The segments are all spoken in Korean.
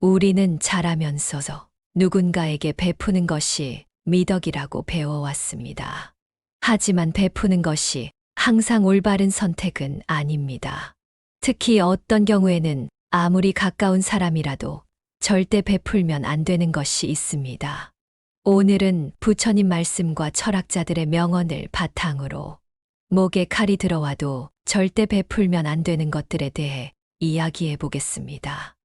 우리는 자라면서 누군가에게 베푸는 것이 미덕이라고 배워왔습니다. 하지만 베푸는 것이 항상 올바른 선택은 아닙니다. 특히 어떤 경우에는 아무리 가까운 사람이라도 절대 베풀면 안 되는 것이 있습니다. 오늘은 부처님 말씀과 철학자들의 명언을 바탕으로 목에 칼이 들어와도 절대 베풀면 안 되는 것들에 대해 이야기해 보겠습니다.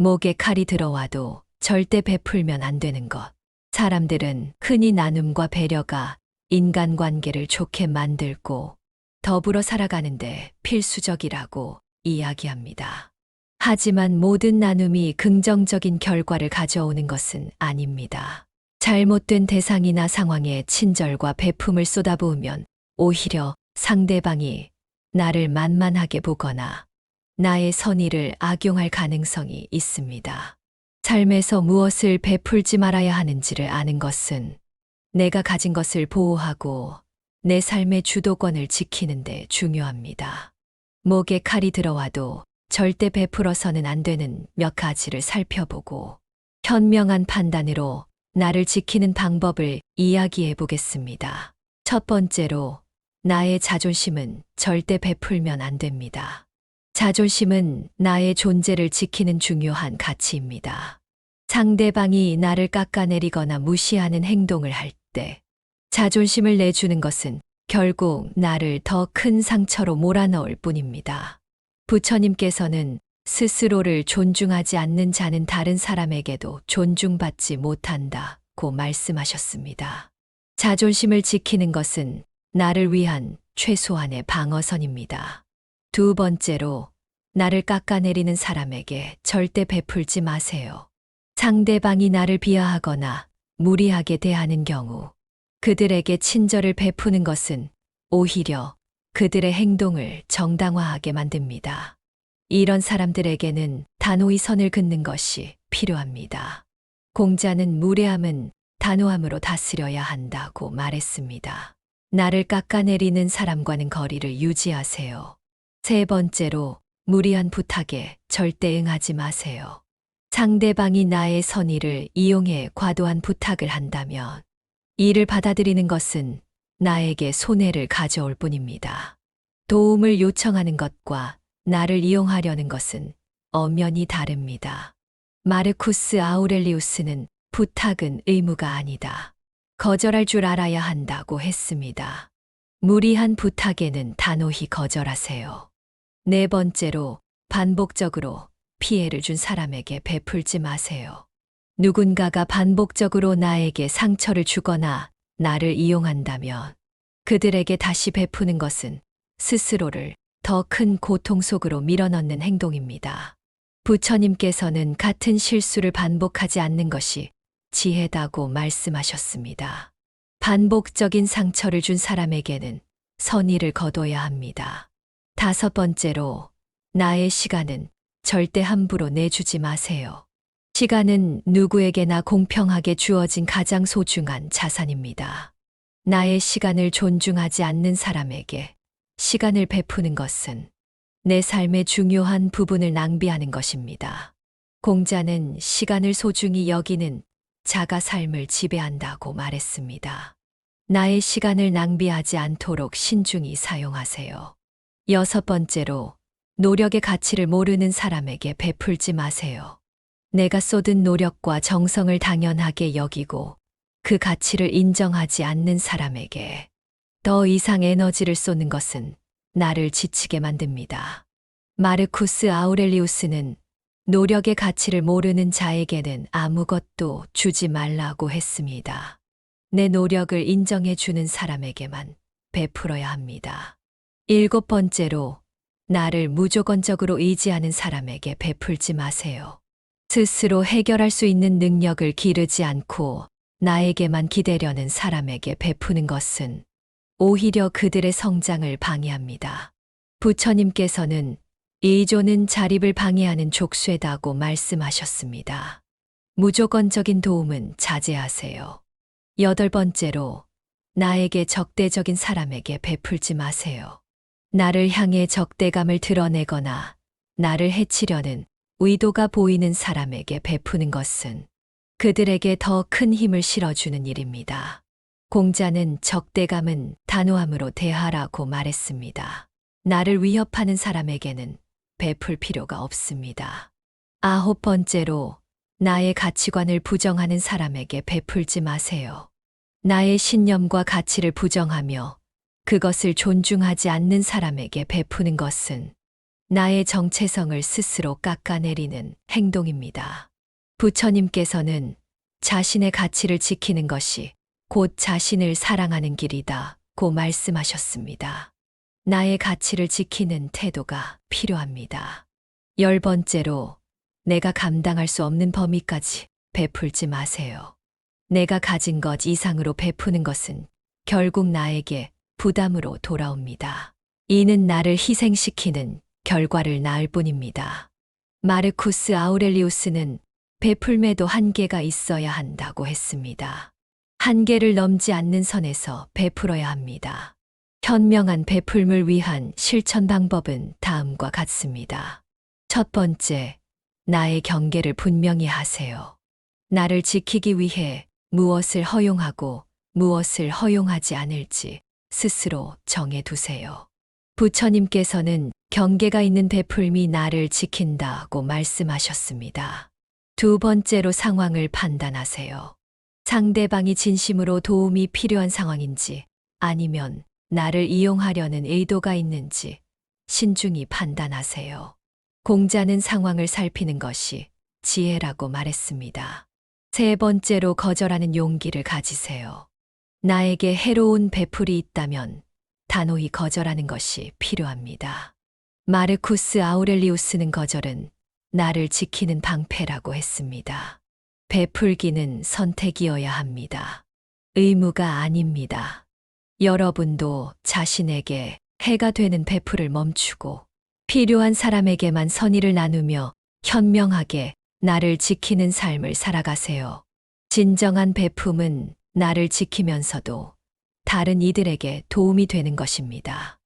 목에 칼이 들어와도 절대 베풀면 안 되는 것. 사람들은 흔히 나눔과 배려가 인간관계를 좋게 만들고 더불어 살아가는데 필수적이라고 이야기합니다. 하지만 모든 나눔이 긍정적인 결과를 가져오는 것은 아닙니다. 잘못된 대상이나 상황에 친절과 베품을 쏟아부으면 오히려 상대방이 나를 만만하게 보거나 나의 선의를 악용할 가능성이 있습니다. 삶에서 무엇을 베풀지 말아야 하는지를 아는 것은 내가 가진 것을 보호하고 내 삶의 주도권을 지키는 데 중요합니다. 목에 칼이 들어와도 절대 베풀어서는 안 되는 몇 가지를 살펴보고 현명한 판단으로 나를 지키는 방법을 이야기해 보겠습니다. 첫 번째로 나의 자존심은 절대 베풀면 안 됩니다. 자존심은 나의 존재를 지키는 중요한 가치입니다. 상대방이 나를 깎아내리거나 무시하는 행동을 할 때 자존심을 내주는 것은 결국 나를 더 큰 상처로 몰아넣을 뿐입니다. 부처님께서는 스스로를 존중하지 않는 자는 다른 사람에게도 존중받지 못한다고 말씀하셨습니다. 자존심을 지키는 것은 나를 위한 최소한의 방어선입니다. 두 번째로 나를 깎아내리는 사람에게 절대 베풀지 마세요. 상대방이 나를 비하하거나 무리하게 대하는 경우 그들에게 친절을 베푸는 것은 오히려 그들의 행동을 정당화하게 만듭니다. 이런 사람들에게는 단호히 선을 긋는 것이 필요합니다. 공자는 무례함은 단호함으로 다스려야 한다고 말했습니다. 나를 깎아내리는 사람과는 거리를 유지하세요. 세 번째로 무리한 부탁에 절대 응하지 마세요. 상대방이 나의 선의를 이용해 과도한 부탁을 한다면 이를 받아들이는 것은 나에게 손해를 가져올 뿐입니다. 도움을 요청하는 것과 나를 이용하려는 것은 엄연히 다릅니다. 마르쿠스 아우렐리우스는 부탁은 의무가 아니다. 거절할 줄 알아야 한다고 했습니다. 무리한 부탁에는 단호히 거절하세요. 네 번째로 반복적으로 피해를 준 사람에게 베풀지 마세요. 누군가가 반복적으로 나에게 상처를 주거나 나를 이용한다면 그들에게 다시 베푸는 것은 스스로를 더 큰 고통 속으로 밀어넣는 행동입니다. 부처님께서는 같은 실수를 반복하지 않는 것이 지혜다고 말씀하셨습니다. 반복적인 상처를 준 사람에게는 선의를 거둬야 합니다. 다섯 번째로 나의 시간은 절대 함부로 내주지 마세요. 시간은 누구에게나 공평하게 주어진 가장 소중한 자산입니다. 나의 시간을 존중하지 않는 사람에게 시간을 베푸는 것은 내 삶의 중요한 부분을 낭비하는 것입니다. 공자는 시간을 소중히 여기는 자가 삶을 지배한다고 말했습니다. 나의 시간을 낭비하지 않도록 신중히 사용하세요. 여섯 번째로 노력의 가치를 모르는 사람에게 베풀지 마세요. 내가 쏟은 노력과 정성을 당연하게 여기고 그 가치를 인정하지 않는 사람에게 더 이상 에너지를 쏟는 것은 나를 지치게 만듭니다. 마르쿠스 아우렐리우스는 노력의 가치를 모르는 자에게는 아무것도 주지 말라고 했습니다. 내 노력을 인정해 주는 사람에게만 베풀어야 합니다. 일곱 번째로 나를 무조건적으로 의지하는 사람에게 베풀지 마세요. 스스로 해결할 수 있는 능력을 기르지 않고 나에게만 기대려는 사람에게 베푸는 것은 오히려 그들의 성장을 방해합니다. 부처님께서는 이조는 자립을 방해하는 족쇄다고 말씀하셨습니다. 무조건적인 도움은 자제하세요. 여덟 번째로 나에게 적대적인 사람에게 베풀지 마세요. 나를 향해 적대감을 드러내거나 나를 해치려는 의도가 보이는 사람에게 베푸는 것은 그들에게 더 큰 힘을 실어주는 일입니다. 공자는 적대감은 단호함으로 대하라고 말했습니다. 나를 위협하는 사람에게는 베풀 필요가 없습니다. 아홉 번째로 나의 가치관을 부정하는 사람에게 베풀지 마세요. 나의 신념과 가치를 부정하며 그것을 존중하지 않는 사람에게 베푸는 것은 나의 정체성을 스스로 깎아내리는 행동입니다. 부처님께서는 자신의 가치를 지키는 것이 곧 자신을 사랑하는 길이다 고 말씀하셨습니다. 나의 가치를 지키는 태도가 필요합니다. 열 번째로 내가 감당할 수 없는 범위까지 베풀지 마세요. 내가 가진 것 이상으로 베푸는 것은 결국 나에게 부담으로 돌아옵니다. 이는 나를 희생시키는 결과를 낳을 뿐입니다. 마르쿠스 아우렐리우스는 베풀매도 한계가 있어야 한다고 했습니다. 한계를 넘지 않는 선에서 베풀어야 합니다. 현명한 베풀물 위한 실천 방법은 다음과 같습니다. 첫 번째, 나의 경계를 분명히 하세요. 나를 지키기 위해 무엇을 허용하고 무엇을 허용하지 않을지 스스로 정해 두세요. 부처님께서는 경계가 있는 베풀미 나를 지킨다고 말씀하셨습니다. 두 번째로 상황을 판단하세요. 상대방이 진심으로 도움이 필요한 상황인지 아니면 나를 이용하려는 의도가 있는지 신중히 판단하세요. 공자는 상황을 살피는 것이 지혜라고 말했습니다. 세 번째로 거절하는 용기를 가지세요. 나에게 해로운 베풀이 있다면 단호히 거절하는 것이 필요합니다. 마르쿠스 아우렐리우스는 거절은 나를 지키는 방패라고 했습니다. 베풀기는 선택이어야 합니다. 의무가 아닙니다. 여러분도 자신에게 해가 되는 베풀을 멈추고 필요한 사람에게만 선의를 나누며 현명하게 나를 지키는 삶을 살아가세요. 진정한 베품은 나를 지키면서도 다른 이들에게 도움이 되는 것입니다.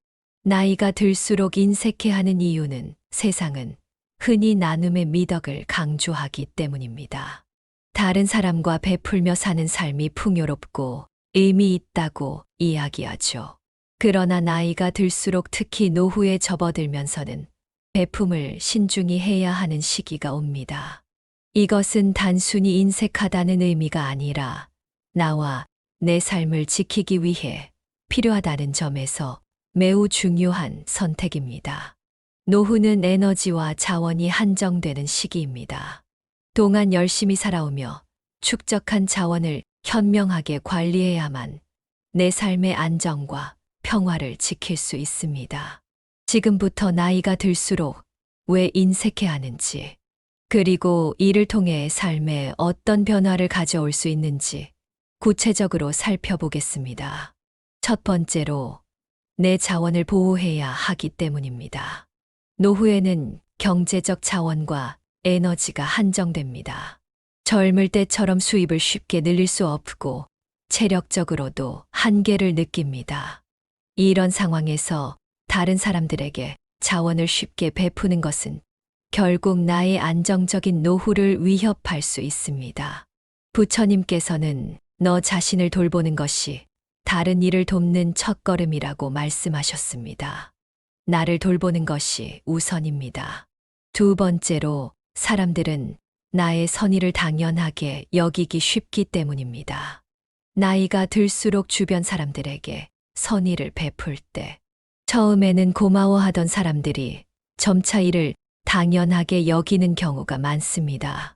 나이가 들수록 인색해하는 이유는 세상은 흔히 나눔의 미덕을 강조하기 때문입니다. 다른 사람과 베풀며 사는 삶이 풍요롭고 의미 있다고 이야기하죠. 그러나 나이가 들수록 특히 노후에 접어들면서는 베품을 신중히 해야 하는 시기가 옵니다. 이것은 단순히 인색하다는 의미가 아니라 나와 내 삶을 지키기 위해 필요하다는 점에서 매우 중요한 선택입니다. 노후는 에너지와 자원이 한정되는 시기입니다. 동안 열심히 살아오며 축적한 자원을 현명하게 관리해야만 내 삶의 안정과 평화를 지킬 수 있습니다. 지금부터 나이가 들수록 왜 인색해 하는지, 그리고 이를 통해 삶에 어떤 변화를 가져올 수 있는지 구체적으로 살펴보겠습니다. 첫 번째로 내 자원을 보호해야 하기 때문입니다. 노후에는 경제적 자원과 에너지가 한정됩니다. 젊을 때처럼 수입을 쉽게 늘릴 수 없고 체력적으로도 한계를 느낍니다. 이런 상황에서 다른 사람들에게 자원을 쉽게 베푸는 것은 결국 나의 안정적인 노후를 위협할 수 있습니다. 부처님께서는 너 자신을 돌보는 것이 다른 일을 돕는 첫걸음이라고 말씀하셨습니다. 나를 돌보는 것이 우선입니다. 두 번째로 사람들은 나의 선의를 당연하게 여기기 쉽기 때문입니다. 나이가 들수록 주변 사람들에게 선의를 베풀 때 처음에는 고마워하던 사람들이 점차 이를 당연하게 여기는 경우가 많습니다.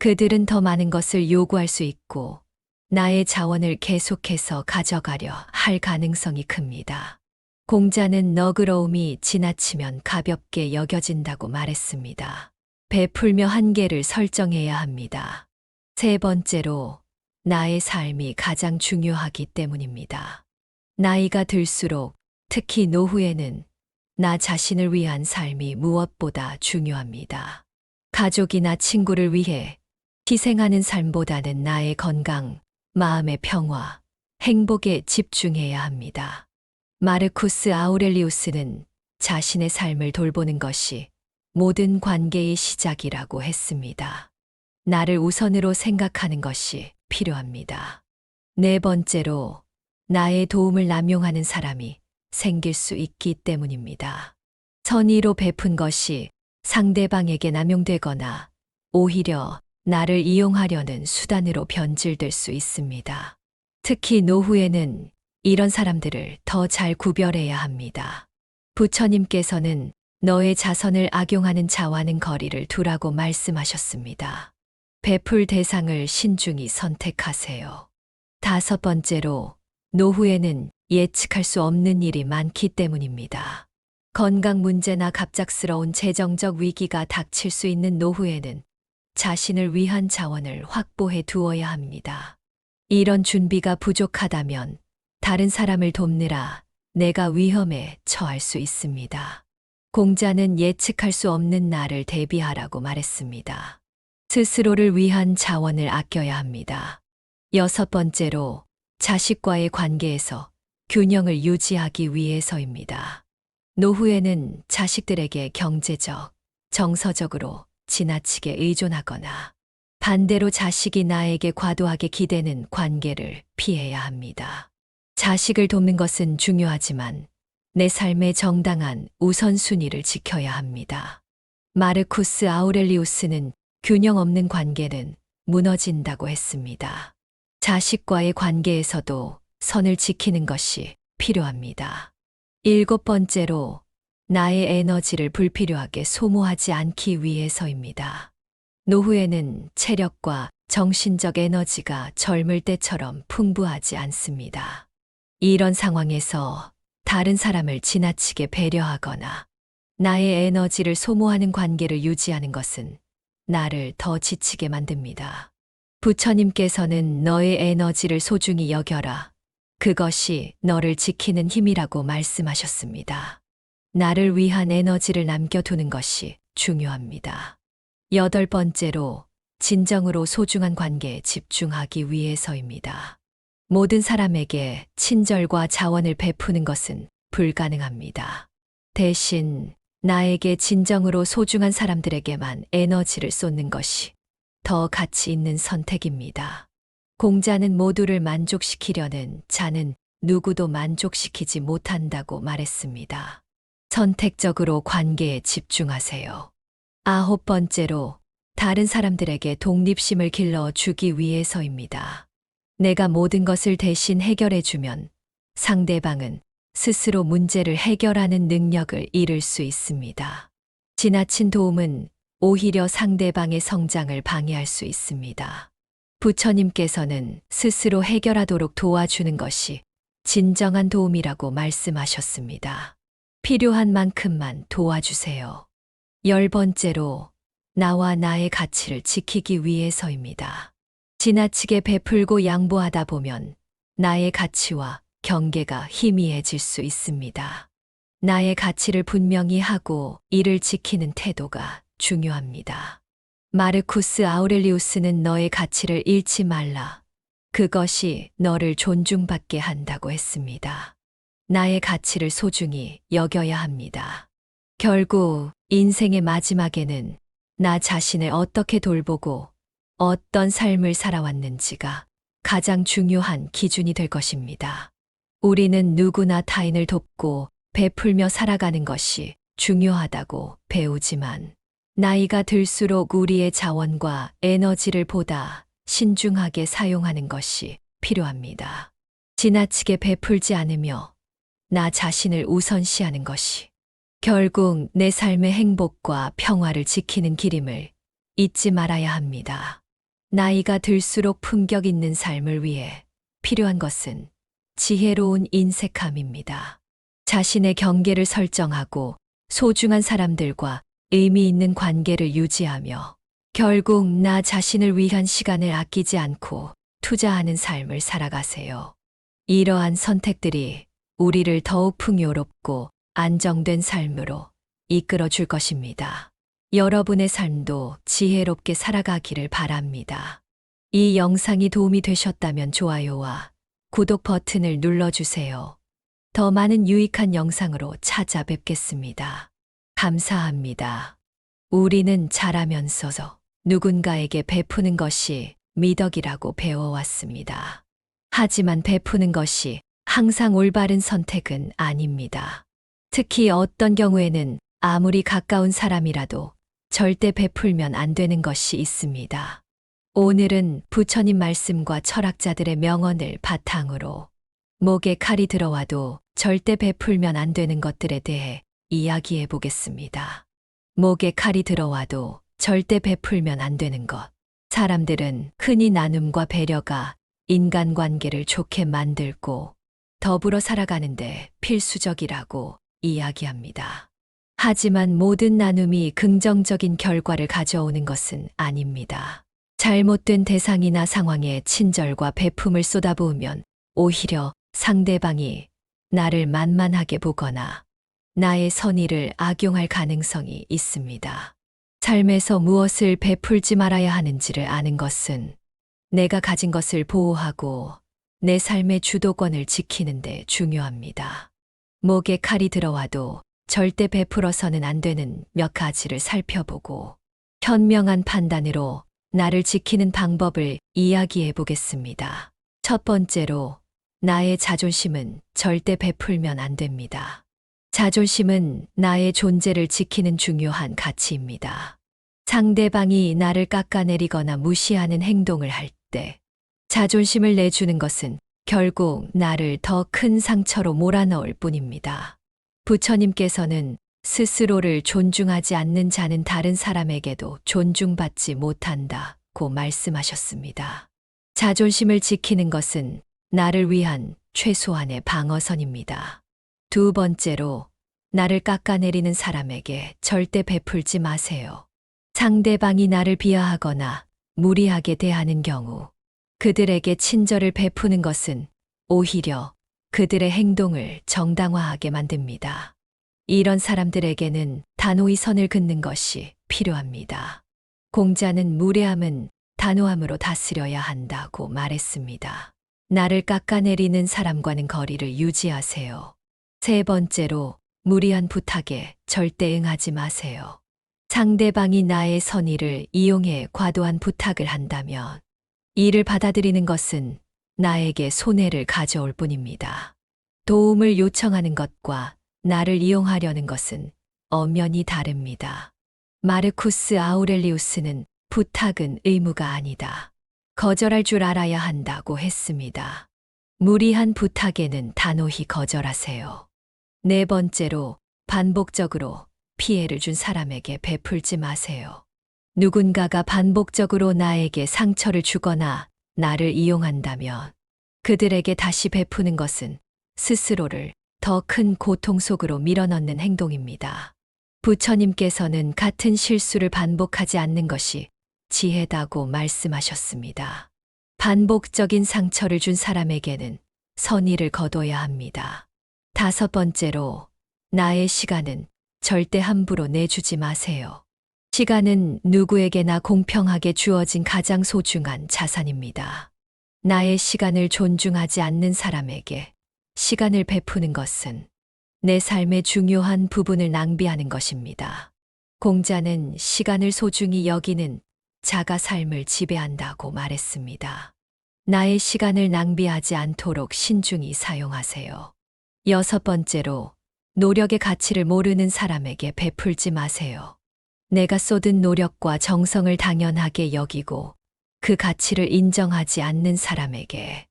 그들은 더 많은 것을 요구할 수 있고 나의 자원을 계속해서 가져가려 할 가능성이 큽니다. 공자는 너그러움이 지나치면 가볍게 여겨진다고 말했습니다. 베풀며 한계를 설정해야 합니다. 세 번째로 나의 삶이 가장 중요하기 때문입니다. 나이가 들수록 특히 노후에는 나 자신을 위한 삶이 무엇보다 중요합니다. 가족이나 친구를 위해 희생하는 삶보다는 나의 건강, 마음의 평화, 행복에 집중해야 합니다. 마르쿠스 아우렐리우스는 자신의 삶을 돌보는 것이 모든 관계의 시작이라고 했습니다. 나를 우선으로 생각하는 것이 필요합니다. 네 번째로, 나의 도움을 남용하는 사람이 생길 수 있기 때문입니다. 선의로 베푼 것이 상대방에게 남용되거나 오히려 나를 이용하려는 수단으로 변질될 수 있습니다. 특히 노후에는 이런 사람들을 더 잘 구별해야 합니다. 부처님께서는 너의 자선을 악용하는 자와는 거리를 두라고 말씀하셨습니다. 베풀 대상을 신중히 선택하세요. 다섯 번째로, 노후에는 예측할 수 없는 일이 많기 때문입니다. 건강 문제나 갑작스러운 재정적 위기가 닥칠 수 있는 노후에는 자신을 위한 자원을 확보해 두어야 합니다. 이런 준비가 부족하다면 다른 사람을 돕느라 내가 위험에 처할 수 있습니다. 공자는 예측할 수 없는 날을 대비하라고 말했습니다. 스스로를 위한 자원을 아껴야 합니다. 여섯 번째로 자식과의 관계에서 균형을 유지하기 위해서입니다. 노후에는 자식들에게 경제적, 정서적으로 지나치게 의존하거나 반대로 자식이 나에게 과도하게 기대는 관계를 피해야 합니다. 자식을 돕는 것은 중요하지만 내 삶의 정당한 우선순위를 지켜야 합니다. 마르쿠스 아우렐리우스는 균형 없는 관계는 무너진다고 했습니다. 자식과의 관계에서도 선을 지키는 것이 필요합니다. 일곱 번째로 나의 에너지를 불필요하게 소모하지 않기 위해서입니다. 노후에는 체력과 정신적 에너지가 젊을 때처럼 풍부하지 않습니다. 이런 상황에서 다른 사람을 지나치게 배려하거나 나의 에너지를 소모하는 관계를 유지하는 것은 나를 더 지치게 만듭니다. 부처님께서는 너의 에너지를 소중히 여겨라. 그것이 너를 지키는 힘이라고 말씀하셨습니다. 나를 위한 에너지를 남겨두는 것이 중요합니다. 여덟 번째로 진정으로 소중한 관계에 집중하기 위해서입니다. 모든 사람에게 친절과 자원을 베푸는 것은 불가능합니다. 대신 나에게 진정으로 소중한 사람들에게만 에너지를 쏟는 것이 더 가치 있는 선택입니다. 공자는 모두를 만족시키려는 자는 누구도 만족시키지 못한다고 말했습니다. 선택적으로 관계에 집중하세요. 아홉 번째로 다른 사람들에게 독립심을 길러 주기 위해서입니다. 내가 모든 것을 대신 해결해 주면 상대방은 스스로 문제를 해결하는 능력을 잃을 수 있습니다. 지나친 도움은 오히려 상대방의 성장을 방해할 수 있습니다. 부처님께서는 스스로 해결하도록 도와주는 것이 진정한 도움이라고 말씀하셨습니다. 필요한 만큼만 도와주세요. 열 번째로 나와 나의 가치를 지키기 위해서입니다. 지나치게 베풀고 양보하다 보면 나의 가치와 경계가 희미해질 수 있습니다. 나의 가치를 분명히 하고 이를 지키는 태도가 중요합니다. 마르쿠스 아우렐리우스는 너의 가치를 잃지 말라. 그것이 너를 존중받게 한다고 했습니다. 나의 가치를 소중히 여겨야 합니다. 결국 인생의 마지막에는 나 자신을 어떻게 돌보고 어떤 삶을 살아왔는지가 가장 중요한 기준이 될 것입니다. 우리는 누구나 타인을 돕고 베풀며 살아가는 것이 중요하다고 배우지만 나이가 들수록 우리의 자원과 에너지를 보다 신중하게 사용하는 것이 필요합니다. 지나치게 베풀지 않으며 나 자신을 우선시하는 것이 결국 내 삶의 행복과 평화를 지키는 길임을 잊지 말아야 합니다. 나이가 들수록 품격 있는 삶을 위해 필요한 것은 지혜로운 인색함입니다. 자신의 경계를 설정하고 소중한 사람들과 의미 있는 관계를 유지하며 결국 나 자신을 위한 시간을 아끼지 않고 투자하는 삶을 살아가세요. 이러한 선택들이 우리를 더욱 풍요롭고 안정된 삶으로 이끌어 줄 것입니다. 여러분의 삶도 지혜롭게 살아가기를 바랍니다. 이 영상이 도움이 되셨다면 좋아요와 구독 버튼을 눌러주세요. 더 많은 유익한 영상으로 찾아뵙겠습니다. 감사합니다. 우리는 자라면서 누군가에게 베푸는 것이 미덕이라고 배워왔습니다. 하지만 베푸는 것이 항상 올바른 선택은 아닙니다. 특히 어떤 경우에는 아무리 가까운 사람이라도 절대 베풀면 안 되는 것이 있습니다. 오늘은 부처님 말씀과 철학자들의 명언을 바탕으로 목에 칼이 들어와도 절대 베풀면 안 되는 것들에 대해 이야기해 보겠습니다. 목에 칼이 들어와도 절대 베풀면 안 되는 것. 사람들은 흔히 나눔과 배려가 인간관계를 좋게 만들고 더불어 살아가는데 필수적이라고 이야기합니다. 하지만 모든 나눔이 긍정적인 결과를 가져오는 것은 아닙니다. 잘못된 대상이나 상황에 친절과 베품을 쏟아부으면 오히려 상대방이 나를 만만하게 보거나 나의 선의를 악용할 가능성이 있습니다. 삶에서 무엇을 베풀지 말아야 하는지를 아는 것은 내가 가진 것을 보호하고 내 삶의 주도권을 지키는데 중요합니다. 목에 칼이 들어와도 절대 베풀어서는 안 되는 몇 가지를 살펴보고 현명한 판단으로 나를 지키는 방법을 이야기해 보겠습니다. 첫 번째로 나의 자존심은 절대 베풀면 안 됩니다. 자존심은 나의 존재를 지키는 중요한 가치입니다. 상대방이 나를 깎아내리거나 무시하는 행동을 할 때 자존심을 내주는 것은 결국 나를 더 큰 상처로 몰아넣을 뿐입니다. 부처님께서는 스스로를 존중하지 않는 자는 다른 사람에게도 존중받지 못한다고 말씀하셨습니다. 자존심을 지키는 것은 나를 위한 최소한의 방어선입니다. 두 번째로 나를 깎아내리는 사람에게 절대 베풀지 마세요. 상대방이 나를 비하하거나 무리하게 대하는 경우 그들에게 친절을 베푸는 것은 오히려 그들의 행동을 정당화하게 만듭니다. 이런 사람들에게는 단호히 선을 긋는 것이 필요합니다. 공자는 무례함은 단호함으로 다스려야 한다고 말했습니다. 나를 깎아내리는 사람과는 거리를 유지하세요. 세 번째로 무리한 부탁에 절대 응하지 마세요. 상대방이 나의 선의를 이용해 과도한 부탁을 한다면 이를 받아들이는 것은 나에게 손해를 가져올 뿐입니다. 도움을 요청하는 것과 나를 이용하려는 것은 엄연히 다릅니다. 마르쿠스 아우렐리우스는 부탁은 의무가 아니다. 거절할 줄 알아야 한다고 했습니다. 무리한 부탁에는 단호히 거절하세요. 네 번째로 반복적으로 피해를 준 사람에게 베풀지 마세요. 누군가가 반복적으로 나에게 상처를 주거나 나를 이용한다면 그들에게 다시 베푸는 것은 스스로를 더 큰 고통 속으로 밀어넣는 행동입니다. 부처님께서는 같은 실수를 반복하지 않는 것이 지혜다고 말씀하셨습니다. 반복적인 상처를 준 사람에게는 선의를 거둬야 합니다. 다섯 번째로 나의 시간은 절대 함부로 내주지 마세요. 시간은 누구에게나 공평하게 주어진 가장 소중한 자산입니다. 나의 시간을 존중하지 않는 사람에게 시간을 베푸는 것은 내 삶의 중요한 부분을 낭비하는 것입니다. 공자는 시간을 소중히 여기는 자가 삶을 지배한다고 말했습니다. 나의 시간을 낭비하지 않도록 신중히 사용하세요. 여섯 번째로 노력의 가치를 모르는 사람에게 베풀지 마세요. 내가 쏟은 노력과 정성을 당연하게 여기고 그 가치를 인정하지 않는 사람에게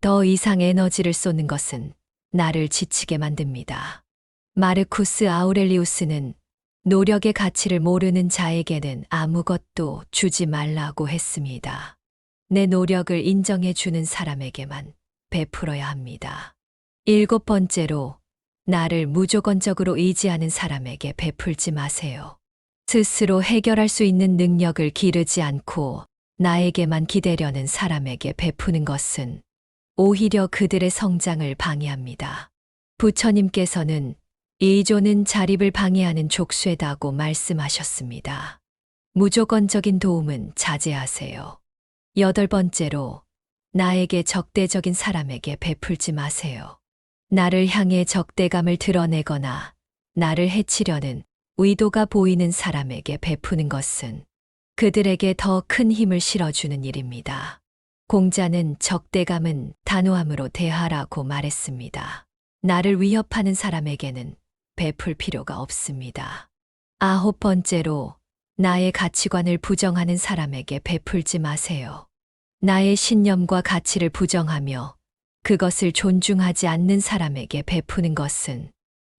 더 이상 에너지를 쏟는 것은 나를 지치게 만듭니다. 마르쿠스 아우렐리우스는 노력의 가치를 모르는 자에게는 아무것도 주지 말라고 했습니다. 내 노력을 인정해 주는 사람에게만 베풀어야 합니다. 일곱 번째로 나를 무조건적으로 의지하는 사람에게 베풀지 마세요. 스스로 해결할 수 있는 능력을 기르지 않고 나에게만 기대려는 사람에게 베푸는 것은 오히려 그들의 성장을 방해합니다. 부처님께서는 이조는 자립을 방해하는 족쇄다고 말씀하셨습니다. 무조건적인 도움은 자제하세요. 여덟 번째로 나에게 적대적인 사람에게 베풀지 마세요. 나를 향해 적대감을 드러내거나 나를 해치려는 의도가 보이는 사람에게 베푸는 것은 그들에게 더 큰 힘을 실어주는 일입니다. 공자는 적대감은 단호함으로 대하라고 말했습니다. 나를 위협하는 사람에게는 베풀 필요가 없습니다. 아홉 번째로 나의 가치관을 부정하는 사람에게 베풀지 마세요. 나의 신념과 가치를 부정하며 그것을 존중하지 않는 사람에게 베푸는 것은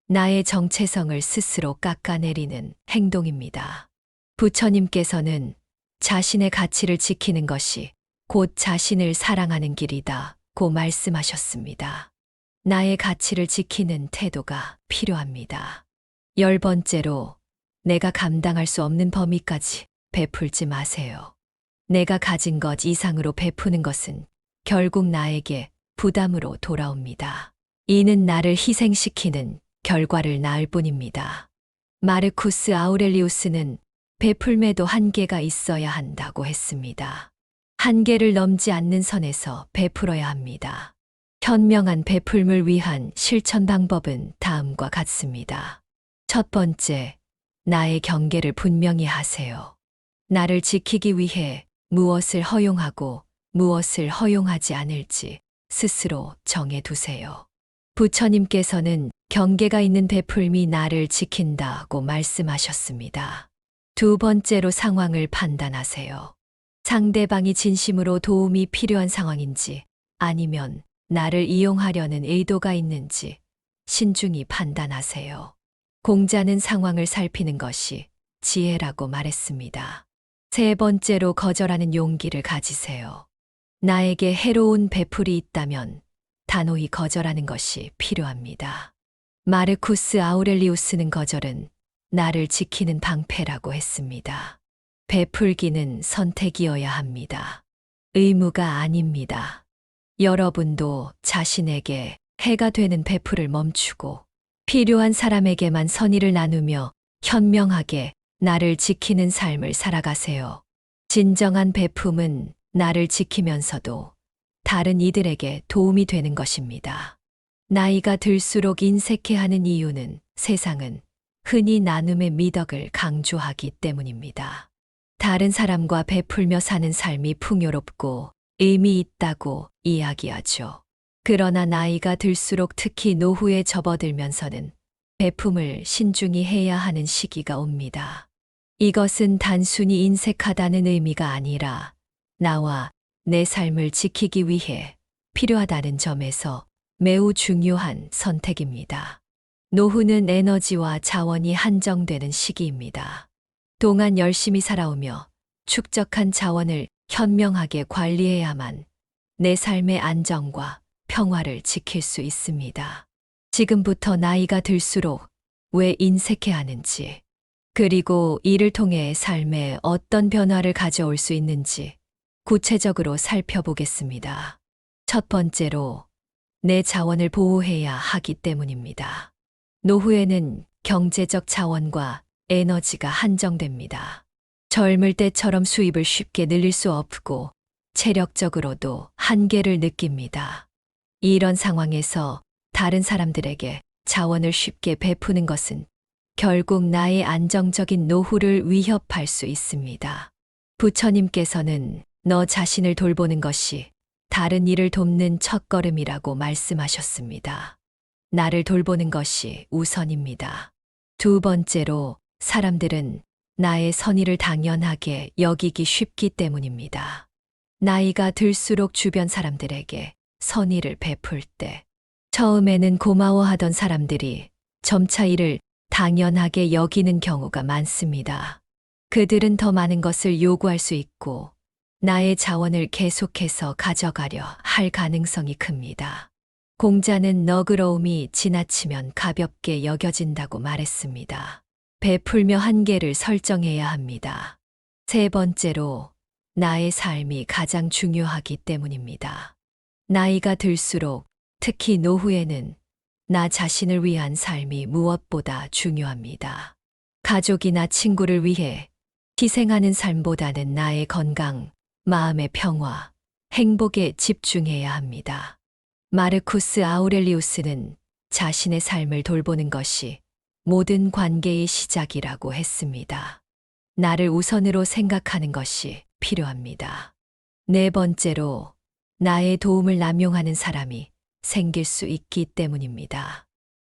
나의 정체성을 스스로 깎아내리는 행동입니다. 부처님께서는 자신의 가치를 지키는 것이 곧 자신을 사랑하는 길이다 고 말씀하셨습니다. 나의 가치를 지키는 태도가 필요합니다. 열 번째로 내가 감당할 수 없는 범위까지 베풀지 마세요. 내가 가진 것 이상으로 베푸는 것은 결국 나에게 부담으로 돌아옵니다. 이는 나를 희생시키는 결과를 낳을 뿐입니다. 마르쿠스 아우렐리우스는 베풀매도 한계가 있어야 한다고 했습니다. 한계를 넘지 않는 선에서 베풀어야 합니다. 현명한 베풀물 위한 실천 방법은 다음과 같습니다. 첫 번째, 나의 경계를 분명히 하세요. 나를 지키기 위해 무엇을 허용하고 무엇을 허용하지 않을지 스스로 정해 두세요. 부처님께서는 경계가 있는 베풀미 나를 지킨다고 말씀하셨습니다. 두 번째로 상황을 판단하세요. 상대방이 진심으로 도움이 필요한 상황인지 아니면 나를 이용하려는 의도가 있는지 신중히 판단하세요. 공자는 상황을 살피는 것이 지혜라고 말했습니다. 세 번째로 거절하는 용기를 가지세요. 나에게 해로운 베풀이 있다면 단호히 거절하는 것이 필요합니다. 마르쿠스 아우렐리우스는 거절은 나를 지키는 방패라고 했습니다. 베풀기는 선택이어야 합니다. 의무가 아닙니다. 여러분도 자신에게 해가 되는 베풀을 멈추고 필요한 사람에게만 선의를 나누며 현명하게 나를 지키는 삶을 살아가세요. 진정한 베품은 나를 지키면서도 다른 이들에게 도움이 되는 것입니다. 나이가 들수록 인색해하는 이유는 세상은 흔히 나눔의 미덕을 강조하기 때문입니다. 다른 사람과 베풀며 사는 삶이 풍요롭고 의미 있다고 이야기하죠. 그러나 나이가 들수록 특히 노후에 접어들면서는 베품을 신중히 해야 하는 시기가 옵니다. 이것은 단순히 인색하다는 의미가 아니라 나와 내 삶을 지키기 위해 필요하다는 점에서 매우 중요한 선택입니다. 노후는 에너지와 자원이 한정되는 시기입니다. 동안 열심히 살아오며 축적한 자원을 현명하게 관리해야만 내 삶의 안정과 평화를 지킬 수 있습니다. 지금부터 나이가 들수록 왜 인색해 하는지, 그리고 이를 통해 삶에 어떤 변화를 가져올 수 있는지 구체적으로 살펴보겠습니다. 첫 번째로 내 자원을 보호해야 하기 때문입니다. 노후에는 경제적 자원과 에너지가 한정됩니다. 젊을 때처럼 수입을 쉽게 늘릴 수 없고 체력적으로도 한계를 느낍니다. 이런 상황에서 다른 사람들에게 자원을 쉽게 베푸는 것은 결국 나의 안정적인 노후를 위협할 수 있습니다. 부처님께서는 너 자신을 돌보는 것이 다른 일을 돕는 첫걸음이라고 말씀하셨습니다. 나를 돌보는 것이 우선입니다. 두 번째로 사람들은 나의 선의를 당연하게 여기기 쉽기 때문입니다. 나이가 들수록 주변 사람들에게 선의를 베풀 때 처음에는 고마워하던 사람들이 점차 이를 당연하게 여기는 경우가 많습니다. 그들은 더 많은 것을 요구할 수 있고 나의 자원을 계속해서 가져가려 할 가능성이 큽니다. 공자는 너그러움이 지나치면 가볍게 여겨진다고 말했습니다. 베풀며 한계를 설정해야 합니다. 세 번째로 나의 삶이 가장 중요하기 때문입니다. 나이가 들수록 특히 노후에는 나 자신을 위한 삶이 무엇보다 중요합니다. 가족이나 친구를 위해 희생하는 삶보다는 나의 건강, 마음의 평화, 행복에 집중해야 합니다. 마르쿠스 아우렐리우스는 자신의 삶을 돌보는 것이 모든 관계의 시작이라고 했습니다. 나를 우선으로 생각하는 것이 필요합니다. 네 번째로, 나의 도움을 남용하는 사람이 생길 수 있기 때문입니다.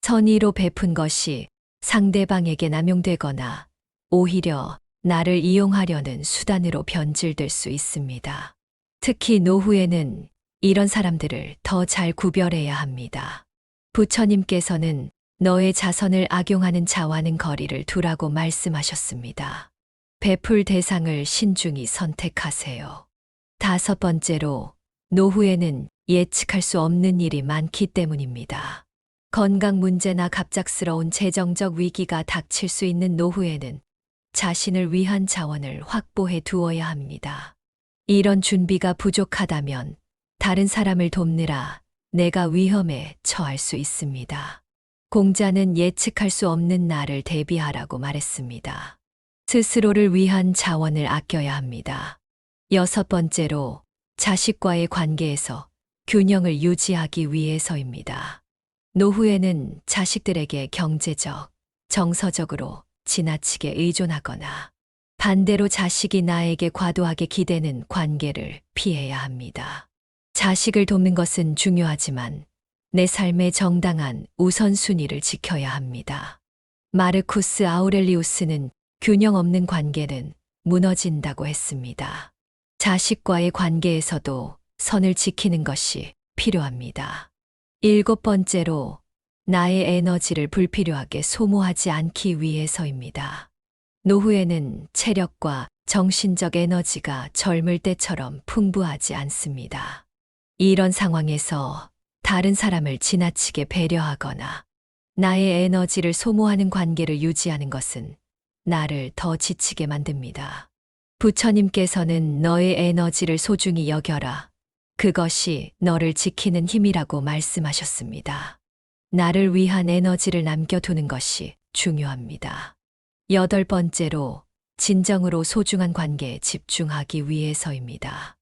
선의로 베푼 것이 상대방에게 남용되거나 오히려 나를 이용하려는 수단으로 변질될 수 있습니다. 특히 노후에는 이런 사람들을 더 잘 구별해야 합니다. 부처님께서는 너의 자선을 악용하는 자와는 거리를 두라고 말씀하셨습니다. 베풀 대상을 신중히 선택하세요. 다섯 번째로, 노후에는 예측할 수 없는 일이 많기 때문입니다. 건강 문제나 갑작스러운 재정적 위기가 닥칠 수 있는 노후에는 자신을 위한 자원을 확보해 두어야 합니다. 이런 준비가 부족하다면 다른 사람을 돕느라 내가 위험에 처할 수 있습니다. 공자는 예측할 수 없는 날을 대비하라고 말했습니다. 스스로를 위한 자원을 아껴야 합니다. 여섯 번째로 자식과의 관계에서 균형을 유지하기 위해서입니다. 노후에는 자식들에게 경제적, 정서적으로 지나치게 의존하거나 반대로 자식이 나에게 과도하게 기대는 관계를 피해야 합니다. 자식을 돕는 것은 중요하지만 내 삶의 정당한 우선순위를 지켜야 합니다. 마르쿠스 아우렐리우스는 균형 없는 관계는 무너진다고 했습니다. 자식과의 관계에서도 선을 지키는 것이 필요합니다. 일곱 번째로 나의 에너지를 불필요하게 소모하지 않기 위해서입니다. 노후에는 체력과 정신적 에너지가 젊을 때처럼 풍부하지 않습니다. 이런 상황에서 다른 사람을 지나치게 배려하거나 나의 에너지를 소모하는 관계를 유지하는 것은 나를 더 지치게 만듭니다. 부처님께서는 너의 에너지를 소중히 여겨라. 그것이 너를 지키는 힘이라고 말씀하셨습니다. 나를 위한 에너지를 남겨두는 것이 중요합니다. 여덟 번째로 진정으로 소중한 관계에 집중하기 위해서입니다.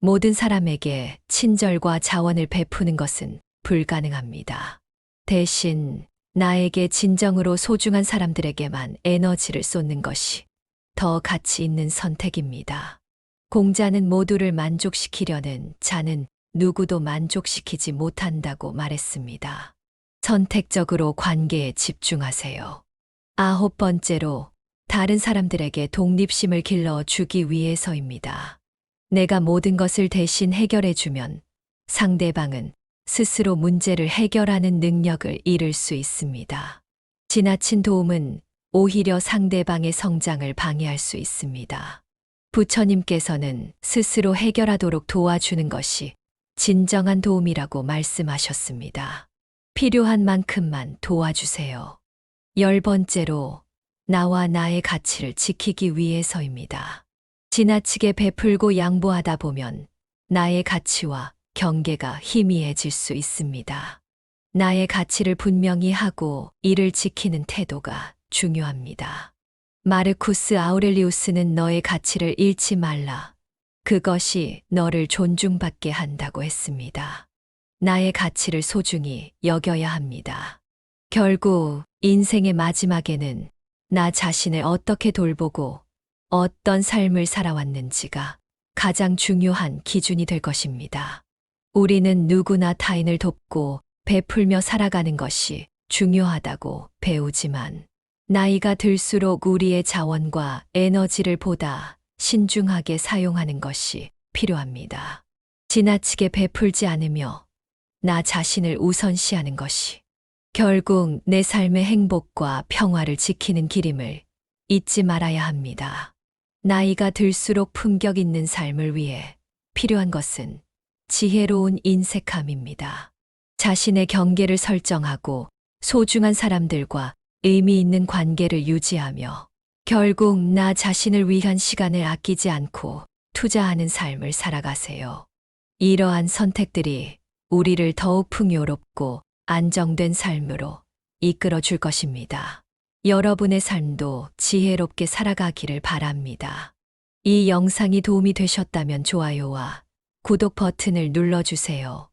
모든 사람에게 친절과 자원을 베푸는 것은 불가능합니다. 대신 나에게 진정으로 소중한 사람들에게만 에너지를 쏟는 것이 더 가치 있는 선택입니다. 공자는 모두를 만족시키려는 자는 누구도 만족시키지 못한다고 말했습니다. 선택적으로 관계에 집중하세요. 아홉 번째로 다른 사람들에게 독립심을 길러 주기 위해서입니다. 내가 모든 것을 대신 해결해 주면 상대방은 스스로 문제를 해결하는 능력을 잃을 수 있습니다. 지나친 도움은 오히려 상대방의 성장을 방해할 수 있습니다. 부처님께서는 스스로 해결하도록 도와주는 것이 진정한 도움이라고 말씀하셨습니다. 필요한 만큼만 도와주세요. 열 번째로 나와 나의 가치를 지키기 위해서입니다. 지나치게 베풀고 양보하다 보면 나의 가치와 경계가 희미해질 수 있습니다. 나의 가치를 분명히 하고 이를 지키는 태도가 중요합니다. 마르쿠스 아우렐리우스는 너의 가치를 잃지 말라. 그것이 너를 존중받게 한다고 했습니다. 나의 가치를 소중히 여겨야 합니다. 결국 인생의 마지막에는 나 자신을 어떻게 돌보고 어떤 삶을 살아왔는지가 가장 중요한 기준이 될 것입니다. 우리는 누구나 타인을 돕고 베풀며 살아가는 것이 중요하다고 배우지만 나이가 들수록 우리의 자원과 에너지를 보다 신중하게 사용하는 것이 필요합니다. 지나치게 베풀지 않으며 나 자신을 우선시하는 것이 결국 내 삶의 행복과 평화를 지키는 길임을 잊지 말아야 합니다. 나이가 들수록 품격 있는 삶을 위해 필요한 것은 지혜로운 인색함입니다. 자신의 경계를 설정하고 소중한 사람들과 의미 있는 관계를 유지하며 결국 나 자신을 위한 시간을 아끼지 않고 투자하는 삶을 살아가세요. 이러한 선택들이 우리를 더욱 풍요롭고 안정된 삶으로 이끌어 줄 것입니다. 여러분의 삶도 지혜롭게 살아가기를 바랍니다. 이 영상이 도움이 되셨다면 좋아요와 구독 버튼을 눌러주세요.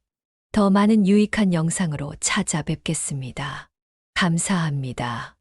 더 많은 유익한 영상으로 찾아뵙겠습니다. 감사합니다.